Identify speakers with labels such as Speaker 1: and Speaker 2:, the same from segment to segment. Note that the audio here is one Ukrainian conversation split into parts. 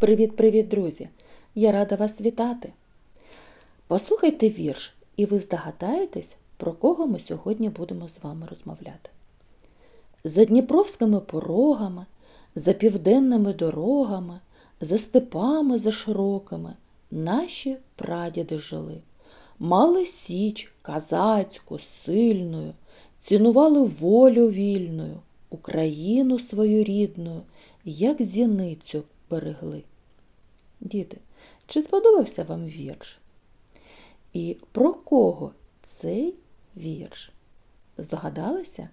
Speaker 1: Привіт-привіт, друзі! Я рада вас вітати. Послухайте вірш, і ви здогадаєтесь, про кого ми сьогодні будемо з вами розмовляти. За дніпровськими порогами, за південними дорогами, за степами за широкими наші прадіди жили. Мали січ казацьку, сильною, цінували волю вільною, Україну свою рідною, як зіницю берегли. Діти, чи сподобався вам вірш? І про кого цей вірш? Здогадалися?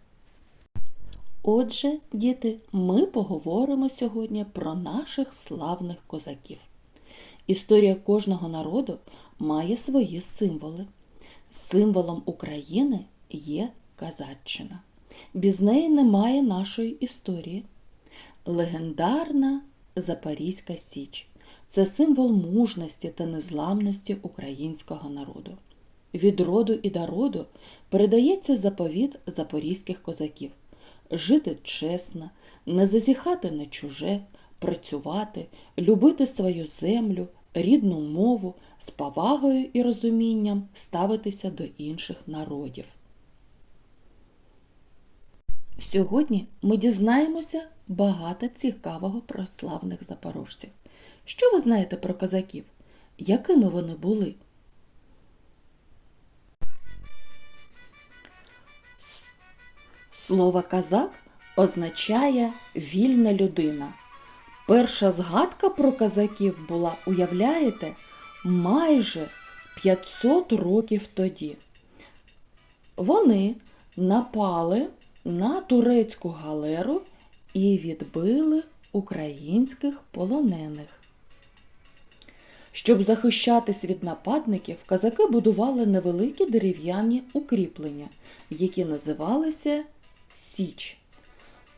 Speaker 1: Отже, діти, ми поговоримо сьогодні про наших славних козаків. Історія кожного народу має свої символи. Символом України є Казаччина. Без неї немає нашої історії. Легендарна Запорізька Січ це символ мужності та незламності українського народу. Від роду і до роду передається заповіт запорізьких козаків жити чесно, не зазіхати на чуже, працювати, любити свою землю, рідну мову, з повагою і розумінням ставитися до інших народів. Сьогодні ми дізнаємося багато цікавого про славних запорожців. Що ви знаєте про козаків? Якими вони були? Слово казак означає вільна людина. Перша згадка про казаків була, уявляєте, майже 500 років тоді. Вони напали на турецьку галеру і відбили українських полонених. Щоб захищатись від нападників, казаки будували невеликі дерев'яні укріплення, які називалися Січ.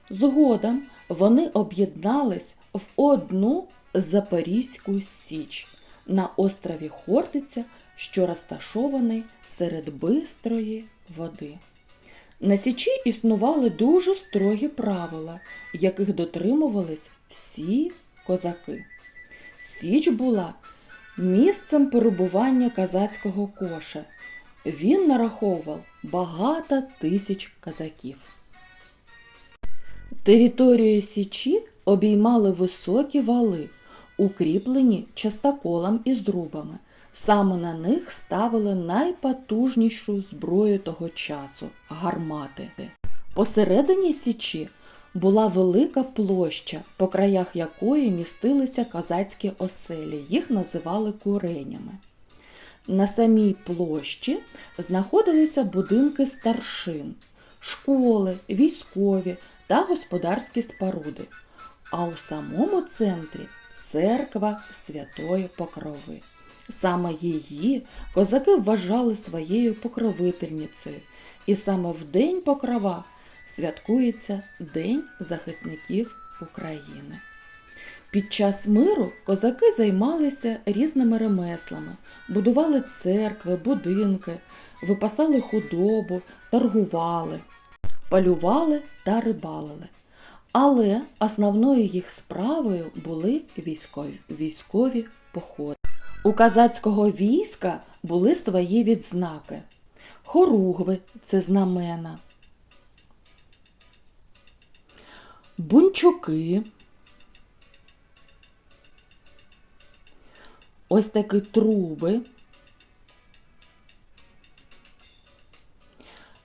Speaker 1: Згодом вони об'єднались в одну Запорізьку Січ на острові Хортиця, що розташований серед бистрої води. На Січі існували дуже строгі правила, яких дотримувались всі козаки. Січ була місцем перебування казацького коша. Він нараховував багато тисяч казаків. Територію Січі обіймали високі вали, укріплені частоколом і зрубами. Саме на них ставили найпотужнішу зброю того часу гармати. Посередині Січі була велика площа, по краях якої містилися козацькі оселі, їх називали куренями. На самій площі знаходилися будинки старшин, школи, військові та господарські споруди, а у самому центрі церква Святої Покрови. Саме її козаки вважали своєю покровительницею, і саме в День Покрова святкується День захисників України. Під час миру козаки займалися різними ремеслами, будували церкви, будинки, випасали худобу, торгували, полювали та рибалили. Але основною їх справою були військові, військові походи. У казацького війська були свої відзнаки. Хоругви це знамена, бунчуки. Ось такі труби,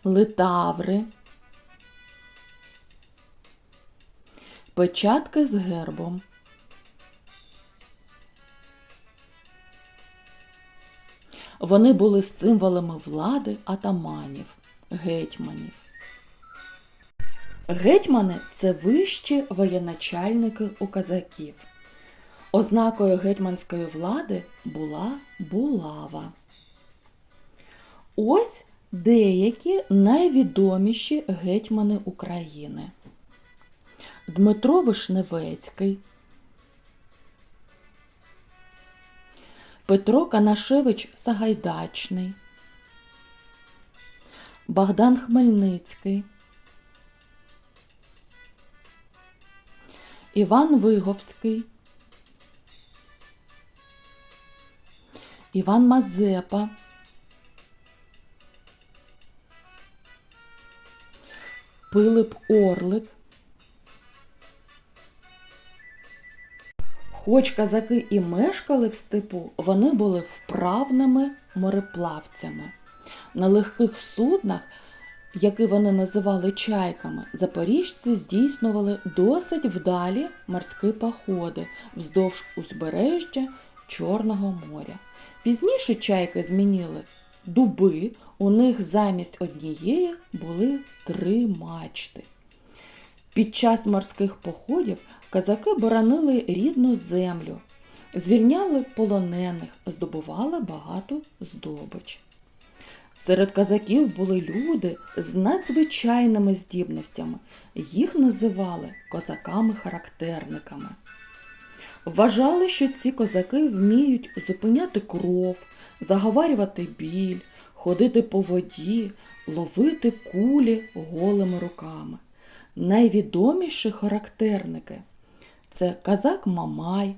Speaker 1: литаври, печатки з гербом. Вони були символами влади атаманів, гетьманів. Гетьмани це вищі воєначальники у казаків. Ознакою гетьманської влади була булава. Ось деякі найвідоміші гетьмани України. Дмитро Вишневецький, Петро Канашевич Сагайдачний, Богдан Хмельницький, Іван Виговський, Іван Мазепа, Пилип Орлик. Хоч казаки і мешкали в степу, вони були вправними мореплавцями. На легких суднах, які вони називали чайками, запоріжці здійснювали досить вдалі морські походи вздовж узбережжя Чорного моря. Пізніше чайки змінили дуби, у них замість однієї були три мачти. Під час морських походів казаки боронили рідну землю, звільняли полонених, здобували багато здобич. Серед казаків були люди з надзвичайними здібностями. Їх називали козаками-характерниками. Вважали, що ці козаки вміють зупиняти кров, заговарювати біль, ходити по воді, ловити кулі голими руками. Найвідоміші характерники це казак Мамай,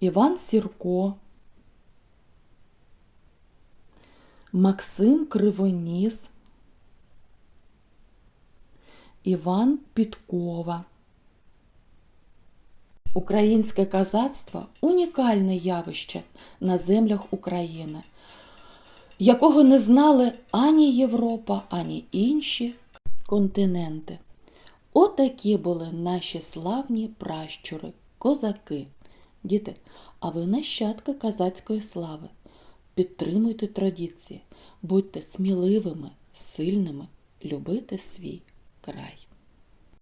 Speaker 1: Іван Сірко, Максим Кривоніс, Іван Підкова. Українське казацтво унікальне явище на землях України, якого не знали ані Європа, ані інші континенти. Отакі були наші славні пращури, козаки. Діти, а ви нащадки козацької слави. Підтримуйте традиції, будьте сміливими, сильними, любите свій край.